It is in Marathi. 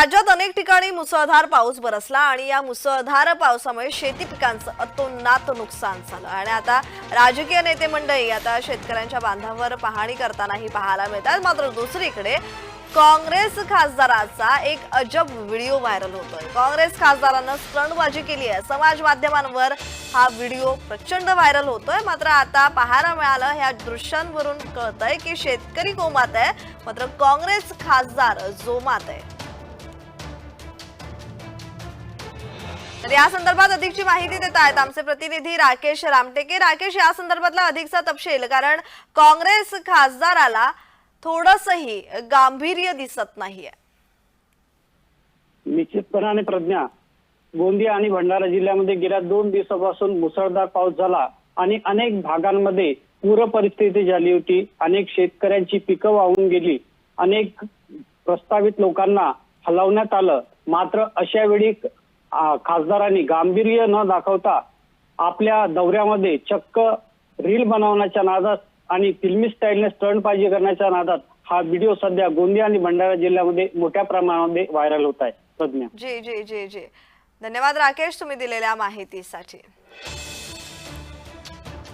राज्यात अनेक ठिकाणी मुसळधार पाऊस बरसला आणि या मुसळधार पावसामुळे शेती पिकांचं अतोनात नुकसान झालं. आणि आता राजकीय नेते मंडळी आता शेतकऱ्यांच्या बांधावर पाहणी करतानाही पाहायला मिळतात. मात्र दुसरीकडे काँग्रेस खासदाराचा एक अजब व्हिडिओ व्हायरल होतोय. काँग्रेस खासदारानं स्टंटबाजी केली आहे. समाज माध्यमांवर हा व्हिडिओ प्रचंड व्हायरल होतोय. मात्र आता पाहायला मिळालं ह्या दृश्यांवरून कळतंय की शेतकरी कोमात आहे. मात्र काँग्रेस खासदार जोमात आहे. तर या संदर्भात अधिकची माहिती देत आहेत आमचे प्रतिनिधी राकेश रामटेके. राकेश या संदर्भातला अधिकचा तपशील कारण काँग्रेस खासदाराला थोडसही गांभीर्य दिसत नाहीये. निश्चितपणाने प्रज्ञा गोंदिया आणि भंडारा जिल्ह्यामध्ये गेल्या दोन दिवसापासून मुसळधार पाऊस झाला आणि अनेक भागांमध्ये पूर परिस्थिती झाली होती. अनेक शेतकऱ्यांची पिकं वाहून गेली. अनेक प्रस्तावित लोकांना हलवण्यात आलं. मात्र अशा वेळी खासदारांनी गांभीर्य न दाखवता आपल्या दौऱ्यामध्ये चक्क रील बनवण्याच्या नादात आणि फिल्मी स्टाईलने स्टंट पाहिजे करण्याच्या नादात हा व्हिडिओ सध्या गोंदिया आणि भंडारा जिल्ह्यामध्ये मोठ्या प्रमाणामध्ये व्हायरल होत आहे. तज्ञ जी जी जी जी. धन्यवाद राकेश तुम्ही दिलेल्या माहितीसाठी.